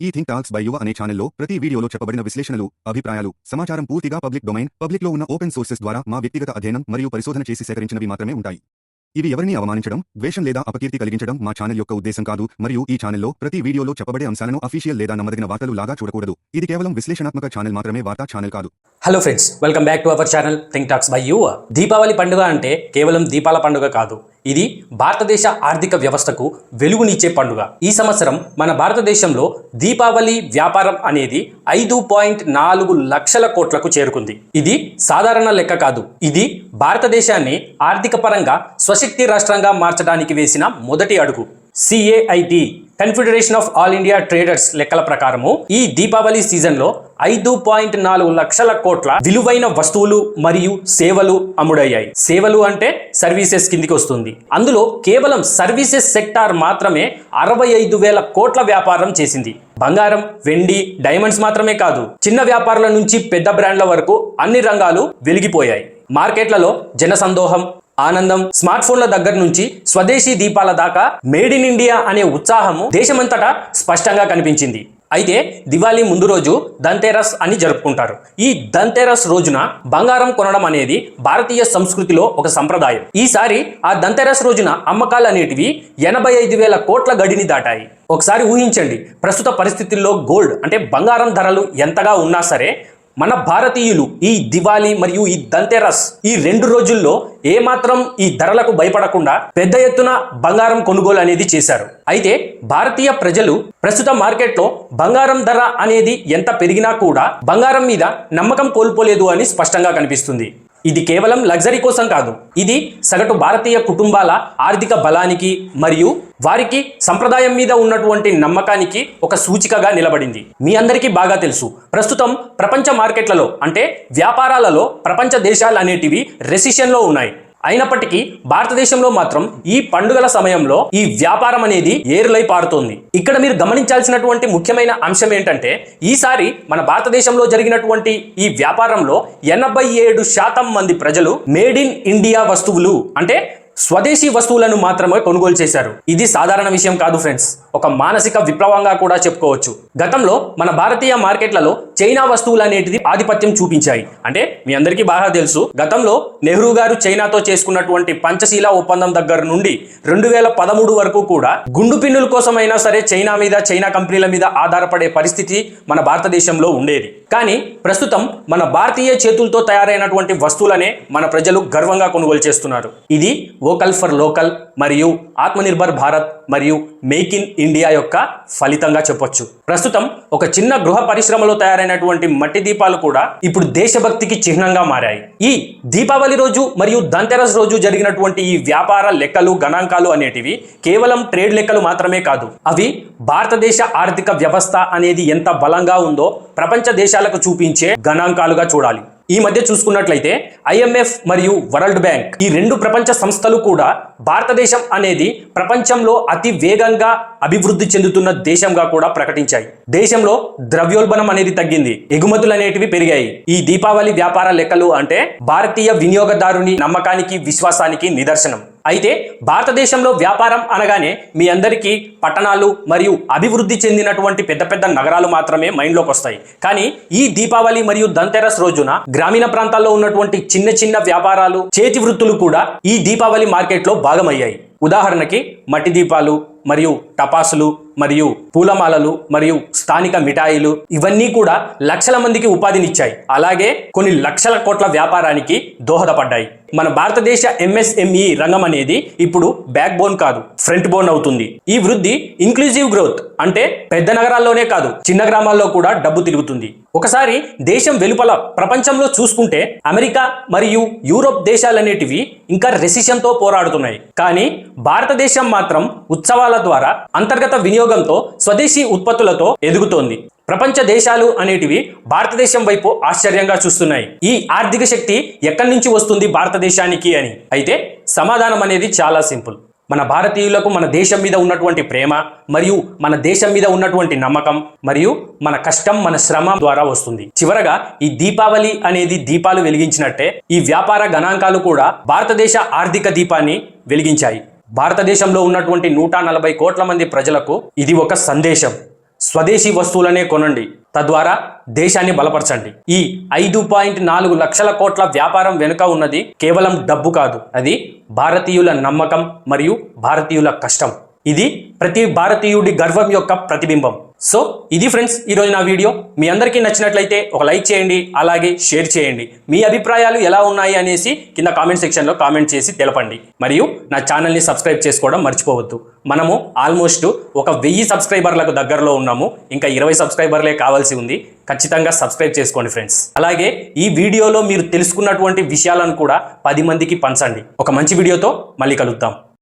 ఈ think talks by యువ అనే ఛానల్లో ప్రతి వీడియోలో చెప్పబడిన విశ్లేషణలు అభిప్రాయాలు సమాచారం పూర్తిగా పబ్లిక్ డొమైన్ పబ్లిక్లో ఉన్న ఓపెన్ సోర్సెస్ ద్వారా మా వ్యక్తిగత అధ్యయనం మరియు పరిశోధన చేసి సేకరించినవి మాత్రమే ఉంటాయి. ఇవి ఎవరిని అవమానించడం ద్వేషం లేదా అపకీర్తి కలిగించడం మా ఛానల్ యొక్క ఉద్దేశం కాదు మరియు ఈ ఛానల్లో ప్రతి వీడియోలో చెప్పబడే అంశాలను అఫీషియల్ లేదా నమ్మదగిన వార్తలు లాగా చూడకూడదు. ఇది కేవలం విశ్లేషణాత్మక ఛానల్ మాత్రమే వార్తా ఛానల్ కాదు. Hello friends welcome back to our channel think talks by you Deepavali పండుగ అంటే కేవలం దీపాల పండుగ కాదు. ఇది భారతదేశ ఆర్థిక వ్యవస్థకు వెలుగునిచ్చే పండుగ. ఈ సంవత్సరం మన భారతదేశంలో దీపావళి వ్యాపారం అనేది ఐదు పాయింట్ నాలుగు లక్షల కోట్లకు చేరుకుంది. ఇది సాధారణ లెక్క కాదు. ఇది భారతదేశాన్ని ఆర్థిక పరంగా స్వశక్తి రాష్ట్రంగా మార్చడానికి వేసిన మొదటి అడుగు. CAIT confederation of all India traders లెక్కల ప్రకారము ఈ దీపావళి సీజన్లో ఐదు పాయింట్ నాలుగు లక్షల కోట్ల విలువైన వస్తువులు మరియు సేవలు అమ్ముడయ్యాయి. సేవలు అంటే సర్వీసెస్ కిందికి వస్తుంది. అందులో కేవలం సర్వీసెస్ సెక్టార్ మాత్రమే అరవై ఐదు వేల కోట్ల వ్యాపారం చేసింది. బంగారం వెండి డైమండ్స్ మాత్రమే కాదు చిన్న వ్యాపారుల నుంచి పెద్ద బ్రాండ్ల వరకు అన్ని రంగాలు వెలిగిపోయాయి. మార్కెట్లలో జనసందోహం ఆనందం స్మార్ట్ ఫోన్ల దగ్గర నుంచి స్వదేశీ దీపాల దాకా మేడ్ ఇన్ ఇండియా అనే ఉత్సాహము దేశమంతటా స్పష్టంగా కనిపించింది. అయితే దివాళీ ముందు రోజు దంతేరస్ అని జరుపుకుంటారు. ఈ దంతేరస్ రోజున బంగారం కొనడం అనేది భారతీయ సంస్కృతిలో ఒక సంప్రదాయం. ఈసారి ఆ దంతేరస్ రోజున అమ్మకాలు అనేటివి ఎనభై ఐదు వేల కోట్ల గడిని దాటాయి. ఒకసారి ఊహించండి ప్రస్తుత పరిస్థితుల్లో గోల్డ్ అంటే బంగారం ధరలు ఎంతగా ఉన్నా సరే మన భారతీయులు ఈ దివాళీ మరియు ఈ దంతెరస్ ఈ రెండు రోజుల్లో ఏమాత్రం ఈ ధరలకు భయపడకుండా పెద్ద ఎత్తున బంగారం కొనుగోలు అనేది చేశారు. అయితే భారతీయ ప్రజలు ప్రస్తుత మార్కెట్లో బంగారం ధర అనేది ఎంత పెరిగినా కూడా బంగారం మీద నమ్మకం కోల్పోలేదు అని స్పష్టంగా కనిపిస్తుంది. ఇది కేవలం లగ్జరీ కోసం కాదు ఇది సగటు భారతీయ కుటుంబాల ఆర్థిక బలానికి మరియు వారికి సంప్రదాయం మీద ఉన్నటువంటి నమ్మకానికి ఒక సూచికగా నిలబడింది. మీ అందరికీ బాగా తెలుసు ప్రస్తుతం ప్రపంచ మార్కెట్లలో అంటే వ్యాపారాలలో ప్రపంచ దేశాలు అనేటివి రెసిషన్లో ఉన్నాయి. అయినప్పటికీ భారతదేశంలో మాత్రం ఈ పండుగల సమయంలో ఈ వ్యాపారం అనేది ఏరులై పారుతోంది. ఇక్కడ మీరు గమనించాల్సినటువంటి ముఖ్యమైన అంశం ఏంటంటే ఈసారి మన భారతదేశంలో జరిగినటువంటి ఈ వ్యాపారంలో ఎనభై ఏడు శాతం మంది ప్రజలు మేడ్ ఇన్ ఇండియా వస్తువులు అంటే స్వదేశీ వస్తువులను మాత్రమే కొనుగోలు చేశారు. ఇది సాధారణ విషయం కాదు ఫ్రెండ్స్. ఒక మానసిక విప్లవంగా కూడా చెప్పుకోవచ్చు. గతంలో మన భారతీయ మార్కెట్లలో చైనా వస్తువులు అనేటిది ఆధిపత్యం చూపించాయి. అంటే మీ అందరికీ బాగా తెలుసు గతంలో నెహ్రూ గారు చైనాతో చేసుకున్నటువంటి పంచశీల ఒప్పందం దగ్గర నుండి రెండు వేల పదమూడు వరకు కూడా గుండు పిన్నుల కోసమైనా సరే చైనా మీద చైనా కంపెనీల మీద ఆధారపడే పరిస్థితి మన భారతదేశంలో ఉండేది. కానీ ప్రస్తుతం మన భారతీయ చేతులతో తయారైనటువంటి వస్తువులనే మన ప్రజలు గర్వంగా కొనుగోలు చేస్తున్నారు. ఇది వోకల్ ఫర్ లోకల్ మరియు ఆత్మనిర్భర్ భారత్ మరియు మేక్ ఇన్ ఇండియా యొక్క ఫలితంగా చెప్పొచ్చు. ప్రస్తుతం ఒక చిన్న గృహ పరిశ్రమలో తయారైనటువంటి మట్టి దీపాలు కూడా ఇప్పుడు దేశభక్తికి చిహ్నంగా మారాయి. ఈ దీపావళి రోజు మరియు ధన్తెరస్ రోజు జరిగినటువంటి ఈ వ్యాపార లెక్కలు గణాంకాలు అనేటివి కేవలం ట్రేడ్ లెక్కలు మాత్రమే కాదు. అవి భారతదేశ ఆర్థిక వ్యవస్థ అనేది ఎంత బలంగా ఉందో ప్రపంచ దేశాలకు చూపించే గణాంకాలుగా చూడాలి. ఈ మధ్య చూసుకున్నట్లయితే ఐఎంఎఫ్ మరియు వరల్డ్ బ్యాంక్ ఈ రెండు ప్రపంచ సంస్థలు కూడా భారతదేశం అనేది ప్రపంచంలో అతి వేగంగా అభివృద్ధి చెందుతున్న దేశంగా కూడా ప్రకటించాయి. దేశంలో ద్రవ్యోల్బణం అనేది తగ్గింది. ఎగుమతులు అనేటివి పెరిగాయి. ఈ దీపావళి వ్యాపార లెక్కలు అంటే భారతీయ వినియోగదారుని నమ్మకానికి విశ్వాసానికి నిదర్శనం. అయితే భారతదేశంలో వ్యాపారం అనగానే మీ అందరికీ పట్టణాలు మరియు అభివృద్ధి చెందినటువంటి పెద్ద పెద్ద నగరాలు మాత్రమే మైండ్లోకి వస్తాయి. కానీ ఈ దీపావళి మరియు ధన్తెరస్ రోజున గ్రామీణ ప్రాంతాల్లో ఉన్నటువంటి చిన్న చిన్న వ్యాపారాలు చేతి వృత్తులు కూడా ఈ దీపావళి మార్కెట్లో భాగమయ్యాయి. ఉదాహరణకి మట్టి దీపాలు మరియు టపాసులు మరియు పూలమాలలు మరియు స్థానిక మిఠాయిలు ఇవన్నీ కూడా లక్షల మందికి ఉపాధినిచ్చాయి. అలాగే కొన్ని లక్షల కోట్ల వ్యాపారానికి దోహదపడ్డాయి. మన భారతదేశ ఎంఎస్ఎంఈ రంగం అనేది ఇప్పుడు బ్యాక్ బోన్ కాదు ఫ్రంట్ బోన్ అవుతుంది. ఈ వృద్ధి ఇంక్లూజివ్ గ్రోత్ అంటే పెద్ద నగరాల్లోనే కాదు చిన్న గ్రామాల్లో కూడా డబ్బు తిరుగుతుంది. ఒకసారి దేశం వెలుపల ప్రపంచంలో చూసుకుంటే అమెరికా మరియు యూరోప్ దేశాలనేటివి ఇంకా రెసిషన్తో పోరాడుతున్నాయి. కానీ భారతదేశం మాత్రం ఉత్సవాల ద్వారా అంతర్గత వినియోగంతో స్వదేశీ ఉత్పత్తులతో ఎదుగుతోంది. ప్రపంచ దేశాలు అనేటివి భారతదేశం వైపు ఆశ్చర్యంగా చూస్తున్నాయి. ఈ ఆర్థిక శక్తి ఎక్కడి నుంచి వస్తుంది భారతదేశానికి అని? అయితే సమాధానం అనేది చాలా సింపుల్. మన భారతీయులకు మన దేశం మీద ఉన్నటువంటి ప్రేమ మరియు మన దేశం మీద ఉన్నటువంటి నమ్మకం మరియు మన కష్టం మన శ్రమ ద్వారా వస్తుంది. చివరగా ఈ దీపావళి అనేది దీపాలు వెలిగించినట్టే ఈ వ్యాపార గణాంకాలు కూడా భారతదేశ ఆర్థిక దీపాన్ని వెలిగించాయి. భారతదేశంలో ఉన్నటువంటి నూట నలభై కోట్ల మంది ప్రజలకు ఇది ఒక సందేశం. స్వదేశీ వస్తువులనే కొనండి. తద్వారా దేశాన్ని బలపరచండి. ఈ ఐదు పాయింట్ నాలుగు లక్షల కోట్ల వ్యాపారం వెనుక ఉన్నది కేవలం డబ్బు కాదు. అది భారతీయుల నమ్మకం మరియు భారతీయుల కష్టం. ఇది ప్రతి భారతీయుడి గర్వం యొక్క ప్రతిబింబం. సో ఇది ఫ్రెండ్స్ ఈరోజు నా వీడియో. మీ అందరికీ నచ్చినట్లయితే ఒక లైక్ చేయండి అలాగే షేర్ చేయండి. మీ అభిప్రాయాలు ఎలా ఉన్నాయి అనేసి కింద కామెంట్ సెక్షన్లో కామెంట్ చేసి తెలపండి. మరియు నా ఛానల్ని సబ్స్క్రైబ్ చేసుకోవడం మర్చిపోవద్దు. మనము ఆల్మోస్ట్ ఒక వెయ్యి సబ్స్క్రైబర్లకు దగ్గరలో ఉన్నాము. ఇంకా ఇరవై సబ్స్క్రైబర్లే కావాల్సి ఉంది. ఖచ్చితంగా సబ్స్క్రైబ్ చేసుకోండి ఫ్రెండ్స్. అలాగే ఈ వీడియోలో మీరు తెలుసుకున్నటువంటి విషయాలను కూడా పది మందికి పంచండి. ఒక మంచి వీడియోతో మళ్ళీ కలుద్దాం.